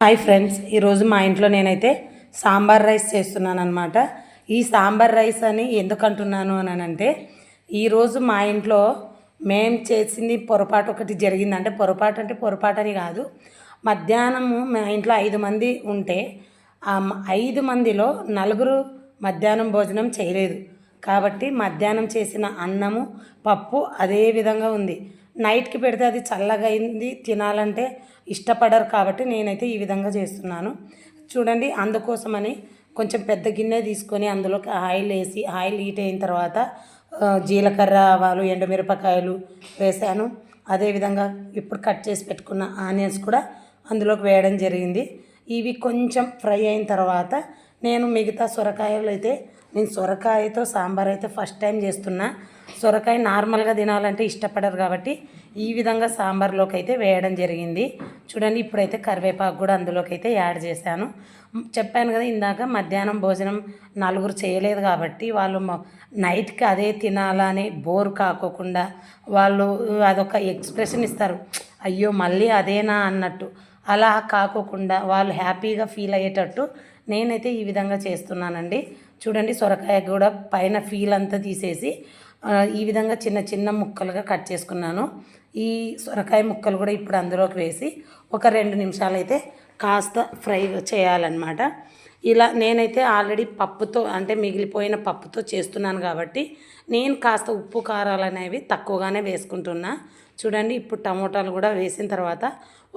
Hi friends ఈరోజు మా ఇంట్లో నేనైతే సాంబార్ రైస్ చేస్తున్నాను అనమాట ఈ సాంబార్ రైస్ అని ఎందుకు అంటున్నాను అని అంటే ఈరోజు మా ఇంట్లో మేం చేసింది పొరపాటు ఒకటి జరిగింది. అంటే పొరపాటు అంటే పొరపాటు అని కాదు. మధ్యాహ్నము మా ఇంట్లో ఐదు మంది ఉంటే ఆ ఐదు మందిలో నలుగురు మధ్యాహ్నం భోజనం చేయలేదు. కాబట్టి మధ్యాహ్నం చేసిన అన్నము పప్పు అదే విధంగా ఉంది. నైట్కి పెడితే అది చల్లగా అయింది తినాలంటే ఇష్టపడరు కాబట్టి నేనైతే ఈ విధంగా చేస్తున్నాను. చూడండి అందుకోసమని కొంచెం పెద్ద గిన్నె తీసుకొని అందులోకి ఆయిల్ వేసి ఆయిల్ హీట్ అయిన తర్వాత జీలకర్ర ఆవాలు ఎండుమిరపకాయలు వేసాను. అదేవిధంగా ఇప్పుడు కట్ చేసి పెట్టుకున్న ఆనియన్స్ కూడా అందులోకి వేయడం జరిగింది. ఇవి కొంచెం ఫ్రై అయిన తర్వాత నేను మిగతా సొరకాయలు అయితే నేను సొరకాయతో సాంబార్ అయితే ఫస్ట్ టైం చేస్తున్నా. సొరకాయ నార్మల్గా తినాలంటే ఇష్టపడరు కాబట్టి ఈ విధంగా సాంబార్లోకి అయితే వేయడం జరిగింది. చూడండి ఇప్పుడైతే కరివేపాకు కూడా అందులోకి అయితే యాడ్ చేశాను. చెప్పాను కదా ఇందాక మధ్యాహ్నం భోజనం నలుగురు చేయలేదు కాబట్టి వాళ్ళు నైట్కి అదే తినాలని బోర్ కాకోకుండా వాళ్ళు అదొక ఎక్స్ప్రెషన్ ఇస్తారు. అయ్యో మళ్ళీ అదేనా అన్నట్టు. అలా కాకోకుండా వాళ్ళు హ్యాపీగా ఫీల్ అయ్యేటట్టు నేనైతే ఈ విధంగా చేస్తున్నానండి. చూడండి సొరకాయ కూడా పైన ఫీల్ అంతా తీసేసి ఈ విధంగా చిన్న చిన్న ముక్కలుగా కట్ చేసుకున్నాను. ఈ సొరకాయ ముక్కలు కూడా ఇప్పుడు అందులోకి వేసి ఒక రెండు నిమిషాలు అయితే కాస్త ఫ్రై చేయాలన్నమాట. ఇలా నేనైతే ఆల్రెడీ పప్పుతో అంటే మిగిలిపోయిన పప్పుతో చేస్తున్నాను కాబట్టి నేను కాస్త ఉప్పు కారాలు అనేవి తక్కువగానే వేసుకుంటున్నా. చూడండి ఇప్పుడు టమోటాలు కూడా వేసిన తర్వాత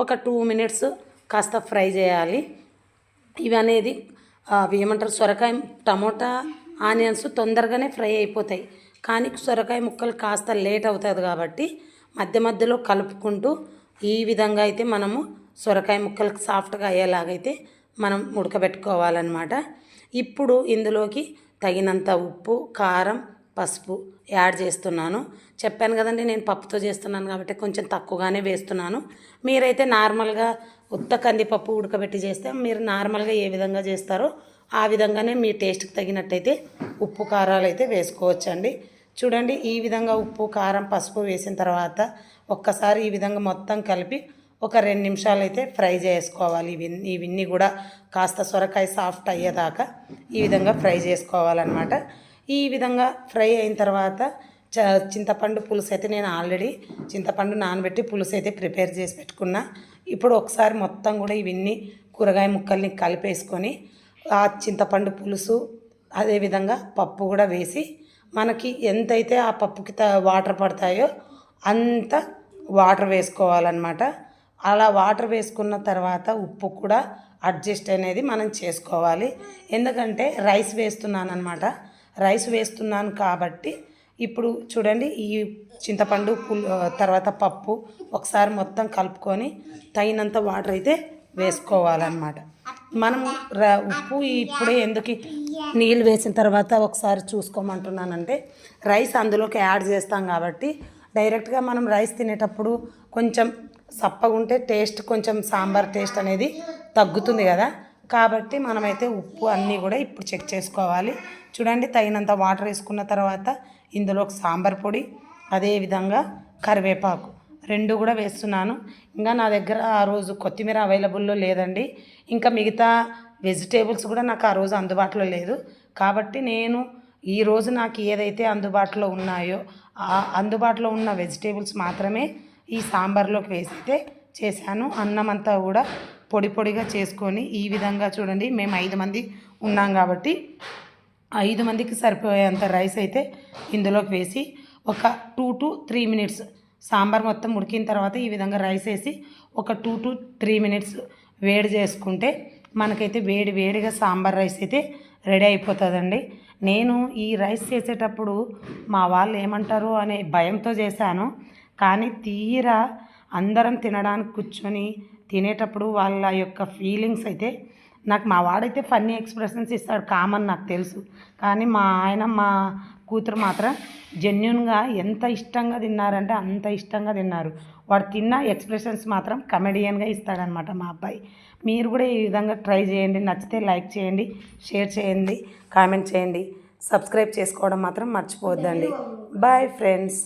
ఒక టూ మినిట్స్ కాస్త ఫ్రై చేయాలి. ఇవి అనేది అవి ఏమంటారు? సొరకాయ టమోటా ఆనియన్స్ తొందరగానే ఫ్రై అయిపోతాయి. కానీ సొరకాయ ముక్కలు కాస్త లేట్ అవుతుంది కాబట్టి మధ్య మధ్యలో కలుపుకుంటూ ఈ విధంగా అయితే మనము సొరకాయ ముక్కలు సాఫ్ట్గా అయ్యేలాగైతే మనం ఉడకబెట్టుకోవాలన్నమాట. ఇప్పుడు ఇందులోకి తగినంత ఉప్పు కారం పసుపు యాడ్ చేస్తున్నాను. చెప్పాను కదండి నేను పప్పుతో చేస్తున్నాను కాబట్టి కొంచెం తక్కువగానే వేస్తున్నాను. మీరైతే నార్మల్గా ఉత్త కందిపప్పు ఉడకబెట్టి చేస్తే మీరు నార్మల్గా ఏ విధంగా చేస్తారో ఆ విధంగానే మీ టేస్ట్కి తగినట్టయితే ఉప్పు కారాలు అయితే వేసుకోవచ్చండి. చూడండి ఈ విధంగా ఉప్పు కారం పసుపు వేసిన తర్వాత ఒక్కసారి ఈ విధంగా మొత్తం కలిపి ఒక రెండు నిమిషాలు అయితే ఫ్రై చేసుకోవాలి. ఇవి ఇవన్నీ కూడా కాస్త సొరకాయ సాఫ్ట్ అయ్యేదాకా ఈ విధంగా ఫ్రై చేసుకోవాలన్నమాట. ఈ విధంగా ఫ్రై అయిన తర్వాత చ చింతపండు పులుసు అయితే నేను ఆల్రెడీ చింతపండు నానబెట్టి పులుసు అయితే ప్రిపేర్ చేసి పెట్టుకున్నా. ఇప్పుడు ఒకసారి మొత్తం కూడా ఇవన్నీ కూరగాయ ముక్కల్ని కలిపేసుకొని ఆ చింతపండు పులుసు అదేవిధంగా పప్పు కూడా వేసి మనకి ఎంతైతే ఆ పప్పుకి త వాటర్ పడతాయో అంత వాటర్ వేసుకోవాలన్నమాట. అలా వాటర్ వేసుకున్న తర్వాత ఉప్పు కూడా అడ్జస్ట్ అనేది మనం చేసుకోవాలి. ఎందుకంటే రైస్ వేస్తున్నాను అనమాట రైస్ వేస్తున్నాను కాబట్టి ఇప్పుడు చూడండి ఈ చింతపండు పుల్ తర్వాత పప్పు ఒకసారి మొత్తం కలుపుకొని తగినంత వాటర్ అయితే వేసుకోవాలన్నమాట. మనం ర ఉప్పు ఇప్పుడే ఎందుకు నీళ్ళు వేసిన తర్వాత ఒకసారి చూసుకోమంటున్నానంటే రైస్ అందులోకి యాడ్ చేస్తాం కాబట్టి డైరెక్ట్గా మనం రైస్ తినేటప్పుడు కొంచెం సప్పగా ఉంటే టేస్ట్ కొంచెం సాంబార్ టేస్ట్ అనేది తగ్గుతుంది కదా. కాబట్టి మనమైతే ఉప్పు అన్నీ కూడా ఇప్పుడు చెక్ చేసుకోవాలి. చూడండి తగినంత వాటర్ వేసుకున్న తర్వాత ఇందులో సాంబార్ పొడి అదేవిధంగా కరివేపాకు. రెండు కూడా వేస్తున్నాను. ఇంకా నా దగ్గర ఆ రోజు కొత్తిమీర అవైలబుల్లో లేదండి. ఇంకా మిగతా వెజిటేబుల్స్ కూడా నాకు ఆ రోజు అందుబాటులో లేదు. కాబట్టి నేను ఈ రోజు నాకు ఏదైతే అందుబాటులో ఉన్నాయో ఆ అందుబాటులో ఉన్న వెజిటేబుల్స్ మాత్రమే ఈ సాంబార్లోకి వేస్తే చేశాను. అన్నం అంతా కూడా పొడి పొడిగా చేసుకొని ఈ విధంగా చూడండి మేము ఐదు మంది ఉన్నాం కాబట్టి ఐదు మందికి సరిపోయేంత రైస్ అయితే ఇందులోకి వేసి ఒక two to three minutes sambar మొత్తం ఉడికిన తర్వాత ఈ విధంగా రైస్ వేసి ఒక టూ టు త్రీ మినిట్స్ వేడి చేసుకుంటే మనకైతే వేడి వేడిగా సాంబార్ రైస్ అయితే రెడీ అయిపోతుందండి. నేను ఈ రైస్ చేసేటప్పుడు మా వాళ్ళు ఏమంటారు అనే భయంతో చేశాను కానీ తీరా అందరం తినడానికి కూర్చొని తినేటప్పుడు వాళ్ళ యొక్క ఫీలింగ్స్ అయితే నాకు మా వాడైతే ఫన్నీ ఎక్స్ప్రెషన్స్ ఇస్తాడు కామన్ నాకు తెలుసు. కానీ మా ఆయన మా కూతురు మాత్రం జెన్యున్గా ఎంత ఇష్టంగా తిన్నారంటే అంత ఇష్టంగా తిన్నారు. వాడు తిన్న ఎక్స్ప్రెషన్స్ మాత్రం కమెడియన్గా ఇస్తాడనమాట మా అబ్బాయి. మీరు కూడా ఈ విధంగా ట్రై చేయండి నచ్చితే లైక్ చేయండి షేర్ చేయండి కామెంట్ చేయండి. సబ్స్క్రైబ్ చేసుకోవడం మాత్రం మర్చిపోవద్దండి. Bye friends